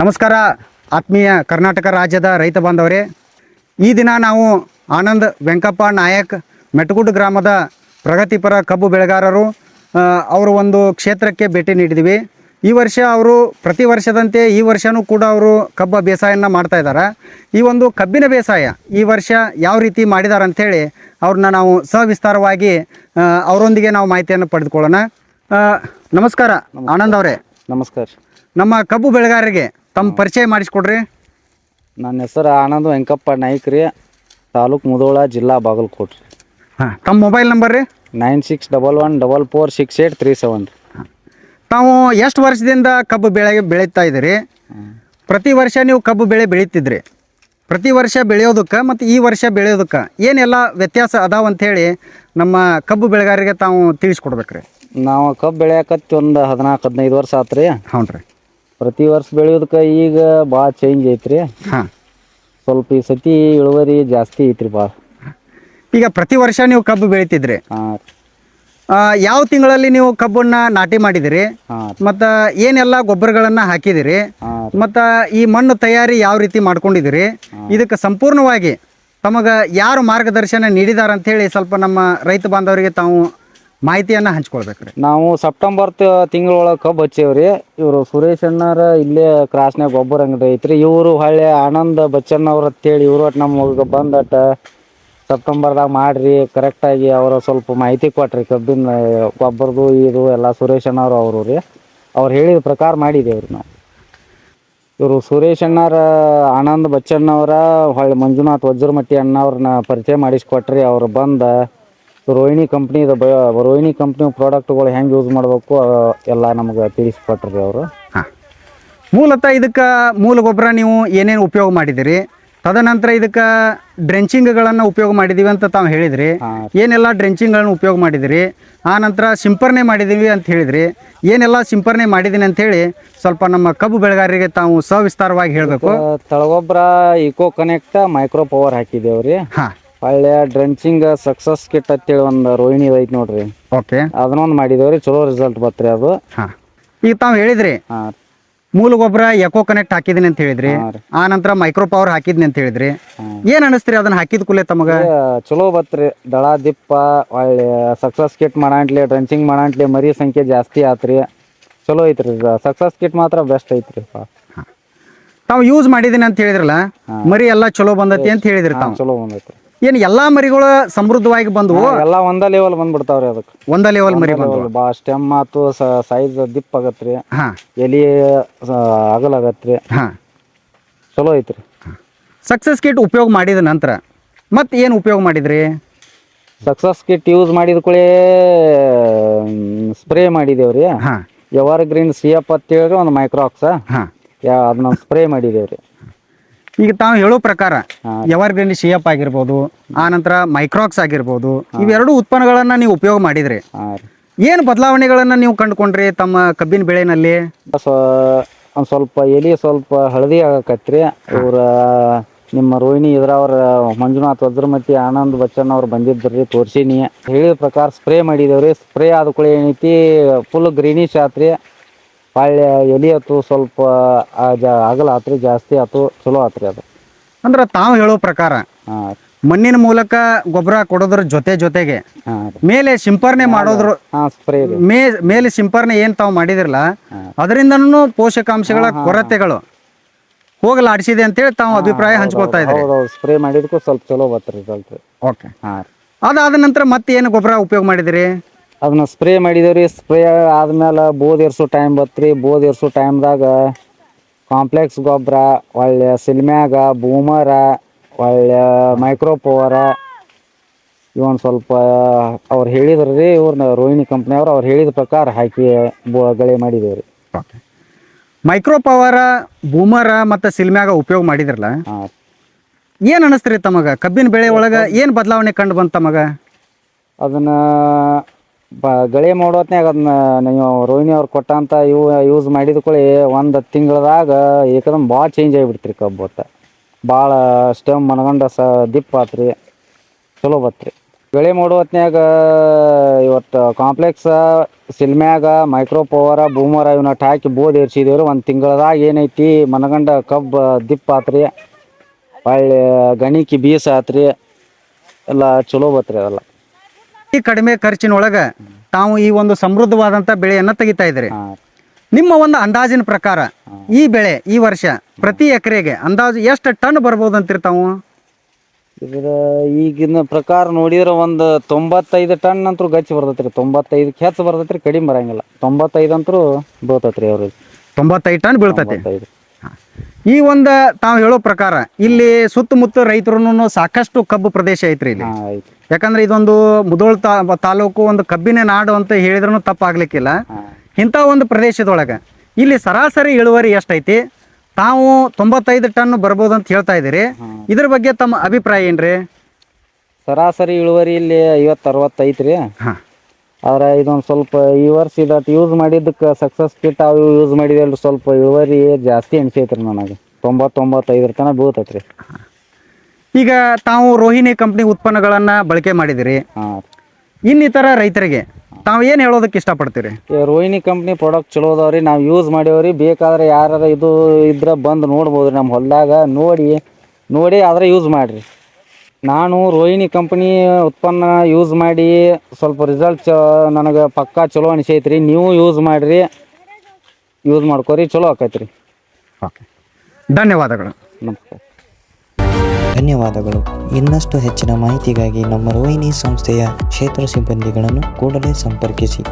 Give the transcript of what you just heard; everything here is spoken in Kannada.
ನಮಸ್ಕಾರ ಆತ್ಮೀಯ ಕರ್ನಾಟಕ ರಾಜ್ಯದ ರೈತ ಬಾಂಧವರೇ. ಈ ದಿನ ನಾವು ಆನಂದ್ ವೆಂಕಪ್ಪ ನಾಯಕ್ ಮೆಟಗುಡ್ ಗ್ರಾಮದ ಪ್ರಗತಿಪರ ಕಬ್ಬು ಬೆಳೆಗಾರರು ಅವರು ಒಂದು ಕ್ಷೇತ್ರಕ್ಕೆ ಭೇಟಿ ನೀಡಿದ್ವಿ. ಈ ವರ್ಷ ಅವರು ಪ್ರತಿ ವರ್ಷದಂತೆ ಈ ವರ್ಷವೂ ಕೂಡ ಅವರು ಕಬ್ಬ ಬೇಸಾಯನ ಮಾಡ್ತಾ ಇದ್ದಾರೆ ಈ ಒಂದು ಕಬ್ಬಿನ ಬೇಸಾಯ ಈ ವರ್ಷ ಯಾವ ರೀತಿ ಮಾಡಿದ್ದಾರೆ ಅಂಥೇಳಿ ಅವ್ರನ್ನ ನಾವು ಸವಿಸ್ತಾರವಾಗಿ ಅವರೊಂದಿಗೆ ನಾವು ಮಾಹಿತಿಯನ್ನು ಪಡೆದುಕೊಳ್ಳೋಣ. ನಮಸ್ಕಾರ. ಆನಂದ್ ಅವರೇ. ನಮಸ್ಕಾರ. ನಮ್ಮ ಕಬ್ಬು ಬೆಳೆಗಾರರಿಗೆ ತಮ್ಮ ಪರಿಚಯ ಮಾಡಿಸ್ಕೊಡ್ರಿ. ನನ್ನ ಹೆಸರು ಆನಂದ್ ವೆಂಕಪ್ಪ ನಾಯ್ಕ ರೀ ತಾಲೂಕು ಮುದೋಳ ಜಿಲ್ಲಾ ಬಾಗಲಕೋಟ್ ರೀ ಹಾಂ ತಮ್ಮ ಮೊಬೈಲ್ ನಂಬರ್ ರೀ? Nine six double one double four six eight three seven ರೀ. ತಾವು ಎಷ್ಟು ವರ್ಷದಿಂದ ಕಬ್ಬು ಬೆಳೆ ಬೆಳೀತಾ ಇದ್ದೀರಿ? ಪ್ರತಿ ವರ್ಷ ನೀವು ಕಬ್ಬು ಬೆಳೆ ಬೆಳೀತಿದ್ರಿ. ಪ್ರತಿ ವರ್ಷ ಬೆಳೆಯೋದಕ್ಕೆ ಮತ್ತು ಈ ವರ್ಷ ಬೆಳೆಯೋದಕ್ಕೆ ಏನೆಲ್ಲ ವ್ಯತ್ಯಾಸ ಅದಾವ ಅಂಥೇಳಿ ನಮ್ಮ ಕಬ್ಬು ಬೆಳೆಗಾರರಿಗೆ ತಾವು ತಿಳಿಸ್ಕೊಡ್ಬೇಕ್ರಿ. ನಾವು ಕಬ್ಬು ಬೆಳೆಯಕತ್ತಿ ಒಂದು ಹದಿನಾಲ್ಕು ಹದಿನೈದು ವರ್ಷ ಆತ್ರಿ. ರೀ ಹ್ಞೂ ರೀ ಪ್ರತಿ ವರ್ಷ ಬೆಳೆಯೋದಕ್ಕೆ ಈಗ ಭಾಳ ಚೇಂಜ್ ಐತ್ರಿ. ಹಾಂ. ಸ್ವಲ್ಪ ಈ ಸತಿ ಇಳುವರಿ ಜಾಸ್ತಿ ಐತ್ರಿ ಭಾಳ. ಈಗ ಪ್ರತಿ ವರ್ಷ ನೀವು ಕಬ್ಬು ಬೆಳಿತಿದ್ರಿ. ಹಾಂ ಆ, ಯಾವ ತಿಂಗಳಲ್ಲಿ ನೀವು ಕಬ್ಬನ್ನ ನಾಟಿ ಮಾಡಿದಿರಿ? ಹಾಂ ಮತ್ತು ಏನೆಲ್ಲ ಗೊಬ್ಬರಗಳನ್ನು ಹಾಕಿದಿರಿ? ಹಾಂ ಮತ್ತು ಈ ಮಣ್ಣು ತಯಾರಿ ಯಾವ ರೀತಿ ಮಾಡ್ಕೊಂಡಿದಿರಿ? ಇದಕ್ಕೆ ಸಂಪೂರ್ಣವಾಗಿ ತಮಗೆ ಯಾರು ಮಾರ್ಗದರ್ಶನ ನೀಡಿದಾರ ಹೇಳಿ ಸ್ವಲ್ಪ ನಮ್ಮ ರೈತ ಬಾಂಧವರಿಗೆ ತಾವು ಮಾಹಿತಿಯನ್ನು ಹಂಚ್ಕೊಳ್ಬೇಕ್ರಿ. ನಾವು ಸೆಪ್ಟೆಂಬರ್ ತಿಂಗಳೊಳಗೆ ಕಬ್ಬು ಹಚ್ಚೇವ್ರಿ. ಇವರು ಸುರೇಶ್ ಅಣ್ಣಾರ ಇಲ್ಲೇ ಕ್ರಾಸ್ನಾಗ ಗೊಬ್ಬರ ಅಂಗಡಿ ಐತ್ರಿ. ಇವರು ಹಳ್ಳಿ ಆನಂದ್ ಬಚ್ಚನ್ ಅವ್ರ ಅಂತೇಳಿ ಇವರು ಒಟ್ಟು ನಮಗೆ ಬಂದಟ ಸೆಪ್ಟೆಂಬರ್ದಾಗ ಮಾಡ್ರಿ. ಕರೆಕ್ಟಾಗಿ ಅವರು ಸ್ವಲ್ಪ ಮಾಹಿತಿ ಕೊಟ್ರಿ ಕಬ್ಬಿನ ಗೊಬ್ಬರದು ಇದು ಎಲ್ಲ ಸುರೇಶ್ ಅಣ್ಣವ್ರು ಅವರು ರೀ. ಅವ್ರು ಹೇಳಿದ ಪ್ರಕಾರ ಮಾಡಿದೇವ್ರಿ ನಾವು. ಇವರು ಸುರೇಶ್ ಅಣ್ಣಾರ, ಆನಂದ್ ಬಚ್ಚಣ್ಣವರ ಹೊಳ್ಳಿ ಮಂಜುನಾಥ್ ವಜ್ರಮಟ್ಟಿ ಅಣ್ಣವ್ರನ್ನ ಪರಿಚಯ ಮಾಡಿಸ್ಕೊಟ್ರಿ. ಅವ್ರು ಬಂದ ರೋಹಿಣಿ ಕಂಪ್ನಿದ ರೋಹಿಣಿ ಕಂಪ್ನಿ ಪ್ರಾಡಕ್ಟ್ಗಳು ಹೆಂಗೆ ಯೂಸ್ ಮಾಡಬೇಕು ಎಲ್ಲ ನಮ್ಗೆ ತಿಳಿಸ್ಕೊಟ್ರಿ ಅವರು. ಹಾಂ. ಮೂಲತಃ ಇದಕ್ಕೆ ಮೂಲ ಗೊಬ್ಬರ ನೀವು ಏನೇನು ಉಪಯೋಗ ಮಾಡಿದಿರಿ ತದನಂತರ ಇದಕ್ಕೆ ಡ್ರೆಂಚಿಂಗ್ಗಳನ್ನು ಉಪಯೋಗ ಮಾಡಿದೀವಿ ಅಂತ ತಾವು ಹೇಳಿದ್ರಿ. ಏನೆಲ್ಲ ಡ್ರೆಂಚಿಂಗ್ಗಳನ್ನು ಉಪಯೋಗ ಮಾಡಿದಿರಿ ಆ ನಂತರ ಸಿಂಪರಣೆ ಮಾಡಿದೀವಿ ಅಂತ ಹೇಳಿದ್ರಿ. ಏನೆಲ್ಲ ಸಿಂಪರಣೆ ಅಂತ ಹೇಳಿ ಸ್ವಲ್ಪ ನಮ್ಮ ಕಬ್ಬು ಬೆಳೆಗಾರರಿಗೆ ತಾವು ಸವಿಸ್ತಾರವಾಗಿ ಹೇಳಬೇಕು. ತಳಗೊಬ್ಬರ ಇಕೋ ಕನೆಕ್ಟ್ ಮೈಕ್ರೋ ಪವರ್ ಹಾಕಿದೇವ್ರಿ. ಹಾಂ. ಹೊಳ್ಳಿ ಡ್ರೆಂಚಿಂಗ್ ಸಕ್ಸಸ್ ಕಿಟ್ ಅಂತೇಳಿ ಒಂದು ರೋಹಿಣಿ ಐತಿ ನೋಡ್ರಿ. ಓಕೆ ಅದನ್ನೊಂದು ಮಾಡಿದೇವ್ರಿ ಚಲೋ ರಿಸಲ್ಟ್ ಬತ್ರಿ ಅದು. ಹಾಂ. ಈಗ ತಾವು ಹೇಳಿದ್ರಿ ಹಾಂ. ಮೂಲ ಗೊಬ್ಬರ ಎಕೋ ಕನೆಕ್ಟ್ ಹಾಕಿದಿನಿ ಅಂತ ಹೇಳಿದ್ರಿ ಹಾಂ ರೀ. ಆ ನಂತರ ಮೈಕ್ರೋ ಪವರ್ ಹಾಕಿದ್ನಿ ಅಂತ ಹೇಳಿದ್ರಿ. ಏನ್ ಅನಸ್ತ್ರಿ ಅದನ್ನ ಹಾಕಿದ ಕೂಲೆ ತಮಗ? ಚಲೋ ಬತ್ರಿ ದಳ ದಿಪ್ಪ ಒಳ್ಳೆ ಸಕ್ಸಸ್ ಕಿಟ್ ಮಾಡಾಂಟ್ಲಿ ಡ್ರೆಂಚಿಂಗ್ ಮಾಡಾಂಟ್ಲಿ ಮರಿ ಸಂಖ್ಯೆ ಜಾಸ್ತಿ ಆತ್ರಿ. ಚಲೋ ಐತ್ರಿ ಸಕ್ಸಸ್ ಕಿಟ್ ಮಾತ್ರ ಬೆಸ್ಟ್ ಐತ್ರಿ ಪಾ ತಾವು ಯೂಸ್ ಮಾಡಿದೀನಿ ಅಂತ ಹೇಳಿದ್ರಲ್ಲ ಮರಿ ಎಲ್ಲಾ ಚಲೋ ಬಂದತಿ ಅಂತ ಹೇಳಿದ್ರಿ ಹಾಂ ತಾವು. ಚಲೋ ಬಂದೈತ್ರಿ. ಏನು ಎಲ್ಲಾ ಮರಿಗಳು ಸಮೃದ್ಧವಾಗಿ ಬಂದವು? ಎಲ್ಲ ಒಂದ ಲೆವೆಲ್ ಬಂದ್ಬಿಡ್ತಾವ್ರಿ ಅದಕ್ಕೆ. ಒಂದ ಲೆವೆಲ್ ಮರಿ ಬಂದವು. ಬಾ ಸ್ಟೆಮ್ ಆತು ಸೈಜ್ ದಿಪ್ ಆಗತ್ರಿ. ಹಾ. ಎಲಿ ಅಗಲ ಆಗತ್ರಿ ಹಾ. ಚಲೋ ಐತ್ರಿ. ಸಕ್ಸಸ್ ಕಿಟ್ ಉಪಯೋಗ ಮಾಡಿದ ನಂತರ ಮತ್ತೆ ಏನು ಉಪಯೋಗ ಮಾಡಿದ್ರಿ? ಸಕ್ಸಸ್ ಕಿಟ್ ಯೂಸ್ ಮಾಡಿದ ಕೂಡಲೇ ಸ್ಪ್ರೇ ಮಾಡಿದೇವ್ರಿ. ಹಾ. ಎವರ್ ಗ್ರೀನ್ ಸಿ ಎಫ್ ಅಂತೇಳಿ ಒಂದು ಮೈಕ್ರೋಕ್ಸ್ ಅದನ್ನ ಸ್ಪ್ರೇ ಮಾಡಿದೇವ್ರಿ. ಈಗ ತಾವು ಹೇಳೋ ಪ್ರಕಾರ. ಎವರ್ ಗ್ರೀನ್ ಶಿಯಪ್ ಆಗಿರ್ಬೋದು ಆ ನಂತರ ಮೈಕ್ರಾಕ್ಸ್ ಆಗಿರ್ಬೋದು ಇವೆರಡು ಉತ್ಪನ್ನಗಳನ್ನ ನೀವು ಉಪಯೋಗ ಮಾಡಿದ್ರಿ. ಏನ್ ಬದಲಾವಣೆಗಳನ್ನ ನೀವು ಕಂಡುಕೊಂಡ್ರಿ ತಮ್ಮ ಕಬ್ಬಿನ ಬೆಳೆನಲ್ಲಿ? ಒಂದ್ ಒಂದು ಸ್ವಲ್ಪ ಎಲಿ ಸ್ವಲ್ಪ ಹಳದಿ ಆಗಕತ್ರಿ. ಇವ್ರ ನಿಮ್ಮ ರೋಹಿಣಿ ಇದ್ರವ್ರ ಮಂಜುನಾಥ್ ವಜ್ರಮತಿ ಆನಂದ್ ಬಚ್ಚನ್ ಅವ್ರು ಬಂದಿದ್ರಿ ತೋರ್ಸಿನಿ. ಹೇಳಿದ ಪ್ರಕಾರ ಸ್ಪ್ರೇ ಮಾಡಿದೇವ್ರಿ. ಸ್ಪ್ರೇ ಆದ ಕೂಡ ಏನೈತಿ ಫುಲ್ ಗ್ರೀನಿಶ್ ಆತ್ರಿ. ಹೊಳ್ಳಿ ಎಲಿ ಆತು ಸ್ವಲ್ಪ ಆ ಜಾ- ಅಗಲ ಆತ್ರಿ ಜಾಸ್ತಿ ಆಯ್ತು ಚಲೋ ಆತ್ರಿ ಅದು. ಅಂದ್ರೆ ತಾವು ಹೇಳೋ ಪ್ರಕಾರ ಹಾಂ. ಮಣ್ಣಿನ ಮೂಲಕ ಗೊಬ್ಬರ ಕೊಡೋದ್ರ ಜೊತೆ ಜೊತೆಗೆ ಹಾಂ ರೀ. ಮೇಲೆ ಸಿಂಪರಣೆ ಮಾಡೋದ್ರ ಹಾಂ ಸ್ಪ್ರೇ ರೀ. ಮೇ ಮೇಲೆ ಸಿಂಪರಣೆ ಏನು ತಾವು ಮಾಡಿದಿರಲ್ಲ ಅದರಿಂದನು ಪೋಷಕಾಂಶಗಳ ಕೊರತೆಗಳು ಹೋಗಲಾಡಿಸಿದೆ ಅಂತೇಳಿ ತಾವು ಅಭಿಪ್ರಾಯ ಹಂಚ್ಕೊಳ್ತಾ ಇದ್ರಿ. ಹೌದೌದು ಸ್ಪ್ರೇ ಮಾಡಿದಕ್ಕೂ ಸ್ವಲ್ಪ ಚಲೋ ಬತ್ತು ರಿಸಲ್ಟ್ ರೀ ಓಕೆ ಹಾಂ ರೀ. ಅದಾದ ನಂತರ ಮತ್ತೆ ಏನು ಗೊಬ್ಬರ ಉಪಯೋಗ ಮಾಡಿದಿರಿ? ಅದನ್ನ ಸ್ಪ್ರೇ ಮಾಡಿದೇವ್ರಿ. ಸ್ಪ್ರೇ ಆದ್ಮೇಲೆ ಬೋದ್ ಏರ್ಸೋ ಟೈಮ್ ಬತ್ರಿ. ಬೋದ್ ಏರ್ಸೋ ಟೈಮ್ದಾಗ ಕಾಂಪ್ಲೆಕ್ಸ್ ಗೊಬ್ಬರ ಒಳ್ಳೆ ಸಿಲ್ಮ್ಯಾಗ ಬೂಮರ ಒಳ್ಳೆ ಮೈಕ್ರೋ ಪವರ ಇವನ್ ಸ್ವಲ್ಪ ಅವ್ರು ಹೇಳಿದ್ರು ರೀ ಇವ್ರನ್ನ ರೋಹಿಣಿ ಕಂಪ್ನಿಯವ್ರು ಅವ್ರು ಹೇಳಿದ ಪ್ರಕಾರ ಹಾಕಿ ಬೋ ಗಳೆ ಮಾಡಿದೇವ್ರಿ. ಮೈಕ್ರೋ ಪವರ ಬೂಮರ ಮತ್ತು ಸಿಲ್ಮ್ಯಾಗ ಉಪಯೋಗ ಮಾಡಿದ್ರಲ್ಲ? ಹಾಂ. ಏನು ಅನಿಸ್ತ್ರಿ ತಮಗ? ಕಬ್ಬಿನ ಬೆಳೆ ಒಳಗೆ ಏನು ಬದಲಾವಣೆ ಕಂಡು ಬಂತು ತಮಗ? ಅದನ್ನ ಬ, ಗಳೆ ಮಾಡೋತ್ನ್ಯಾಗ ಅದನ್ನ ನೀವು ರೋಹಿಣಿ ಅವ್ರು ಕೊಟ್ಟಂತ ಇವು ಯೂಸ್ ಮಾಡಿದ ಕೂಡಲೇ ಒಂದು ತಿಂಗಳದಾಗ ಏಕದಮ್ ಭಾಳ ಚೇಂಜ್ ಆಗಿಬಿಡ್ತ್ರಿ ಕಬ್ಬು ಒಟ್ಟು ಭಾಳ ಸ್ಟೆಮ್ ಮನಗಂಡ ಸ ದಿಪ್ ಆತ್ರಿ, ಚಲೋ ಬತ್ರಿ. ಗಳೆ ಮಾಡೋ ಇವತ್ತು ಕಾಂಪ್ಲೆಕ್ಸ ಸಿಲ್ಮ್ಯಾಗ ಮೈಕ್ರೋ ಪವರ ಬೂಮರ ಇವನ್ನ ಹಾಕಿ ಬೋದ್ ಏರ್ಸಿದೇವ್ರಿ. ಒಂದು ತಿಂಗಳದಾಗ ಏನೈತಿ ಮನಗಂಡ ಕಬ್ಬು ದಿಪ್ ಆತ್ರಿ. ಹೊಳ್ಳಿ ಗಣಿಕಿ ಬೀಸ ಆತ್ರಿ. ಎಲ್ಲ ಚಲೋ ಬತ್ರಿ ಅದೆಲ್ಲ. ಈ ಕಡಿಮೆ ಖರ್ಚಿನೊಳಗ ತಾವು ಈ ಒಂದು ಸಮೃದ್ಧವಾದಂತ ಬೆಳೆಯನ್ನ ತೆಗಿತಾ ಇದ್ದೀರಿ. ನಿಮ್ಮ ಒಂದು ಅಂದಾಜಿನ ಪ್ರಕಾರ ಈ ಬೆಳೆ ಈ ವರ್ಷ ಪ್ರತಿ ಎಕರೆಗೆ ಅಂದಾಜು ಎಷ್ಟು ಟನ್ ಬರ್ಬೋದು ಅಂತೀರಿ ತಾವು? ಇದ್ರ ಈಗಿನ ಪ್ರಕಾರ ನೋಡಿದ್ರೆ ಒಂದು ತೊಂಬತ್ತೈದು ಟನ್ ಅಂತೂ ಗಚ್ಚಿ ಬರ್ತೈತ್ರಿ. ತೊಂಬತ್ತೈದಕ್ಕೆ ಹೆಚ್ಚು ಬರ್ತೈತ್ರಿ ಕಡಿಮೆ ಬರಂಗಿಲ್ಲ. ತೊಂಬತ್ತೈದು ಅಂತೂ ಬೀಳ್ತೈತ್ರಿ ಅವ್ರಿಗೆ. ತೊಂಬತ್ತೈದು ಟನ್ ಬೀಳ್ತೈತೆ. ತೊಂಬತ್ತೈದು. ಈ ಒಂದು ತಾವು ಹೇಳೋ ಪ್ರಕಾರ ಇಲ್ಲಿ ಸುತ್ತಮುತ್ತ ರೈತರು ಸಾಕಷ್ಟು ಕಬ್ಬು ಪ್ರದೇಶ ಐತ್ರಿ ಇಲ್ಲಿ. ಯಾಕಂದ್ರೆ ಇದೊಂದು ಮುದೋಳ್ ತಾ ತಾಲೂಕು ಒಂದು ಕಬ್ಬಿನ ನಾಡು ಅಂತ ಹೇಳಿದ್ರೂ ತಪ್ಪಾಗ್ಲಿಕ್ಕಿಲ್ಲ. ಇಂಥ ಒಂದು ಪ್ರದೇಶದೊಳಗೆ ಇಲ್ಲಿ ಸರಾಸರಿ ಇಳುವರಿ ಎಷ್ಟೈತಿ? ತಾವು ತೊಂಬತ್ತೈದು ಟನ್ ಬರ್ಬೋದು ಅಂತ ಹೇಳ್ತಾ ಇದ್ದೀರಿ. ಇದ್ರ ಬಗ್ಗೆ ತಮ್ಮ ಅಭಿಪ್ರಾಯ ಏನ್ರಿ? ಸರಾಸರಿ ಇಳುವರಿ ಇಲ್ಲಿ ಐವತ್ತು ಅರವತ್ತು ಐತ್ರಿ ಹಾಂ. ಆದ್ರೆ ಇದೊಂದು ಸ್ವಲ್ಪ ಈ ವರ್ಷ ಇದತ್ತು ಯೂಸ್ ಮಾಡಿದ್ದಕ್ಕೆ ಸಕ್ಸಸ್ ಕಿಟ್ ಅವು ಯೂಸ್ ಮಾಡಿದಲ್ಲಿ ಸ್ವಲ್ಪ ಇಳುವರಿ ಜಾಸ್ತಿ ಅನಿಸೈತ್ರಿ ನನಗೆ. ತೊಂಬತ್ತೊಂಬತ್ತೈದರ ತನಕ ಬೀಳ್ತೈತ್ರಿ. ಈಗ ತಾವು ರೋಹಿಣಿ ಕಂಪ್ನಿ ಉತ್ಪನ್ನಗಳನ್ನು ಬಳಕೆ ಮಾಡಿದಿರಿ. ಹಾಂ ಇನ್ನಿತರ ರೈತರಿಗೆ ತಾವು ಏನು ಹೇಳೋದಕ್ಕೆ ಇಷ್ಟಪಡ್ತೀರಿ? ರೋಹಿಣಿ ಕಂಪ್ನಿ ಪ್ರಾಡಕ್ಟ್ ಚಲೋ ಅದಾವ್ರಿ ನಾವು ಯೂಸ್ ಮಾಡೇವ್ರಿ ಬೇಕಾದ್ರೆ ಯಾರು ಇದು ಇದ್ರೆ ಬಂದು ನೋಡ್ಬೋದ್ರಿ ನಮ್ಮ ಹೊಲದಾಗ. ನೋಡಿ ನೋಡಿ ಆದ್ರೆ ಯೂಸ್ ಮಾಡಿರಿ. ನಾನು ರೋಹಿಣಿ ಕಂಪ್ನಿ ಉತ್ಪನ್ನ ಯೂಸ್ ಮಾಡಿ ಸ್ವಲ್ಪ ರಿಸಲ್ಟ್ ಚ ನನಗೆ ಪಕ್ಕಾ ಚಲೋ ಅನಿಸೈತ್ರಿ. ನೀವು ಯೂಸ್ ಮಾಡಿರಿ. ಯೂಸ್ ಮಾಡ್ಕೋರಿ ಚಲೋ ಆಕೈತ್ರಿ. ಓಕೆ. ಧನ್ಯವಾದಗಳು. ನಮಸ್ಕಾರ. ಧನ್ಯವಾದಗಳು. ಇನ್ನಷ್ಟು ಹೆಚ್ಚಿನ ಮಾಹಿತಿಗಾಗಿ ನಮ್ಮ ರೋಹಿಣಿ ಸಂಸ್ಥೆಯ ಕ್ಷೇತ್ರ ಸಿಬ್ಬಂದಿಗಳನ್ನು ಕೂಡಲೇ ಸಂಪರ್ಕಿಸಿ.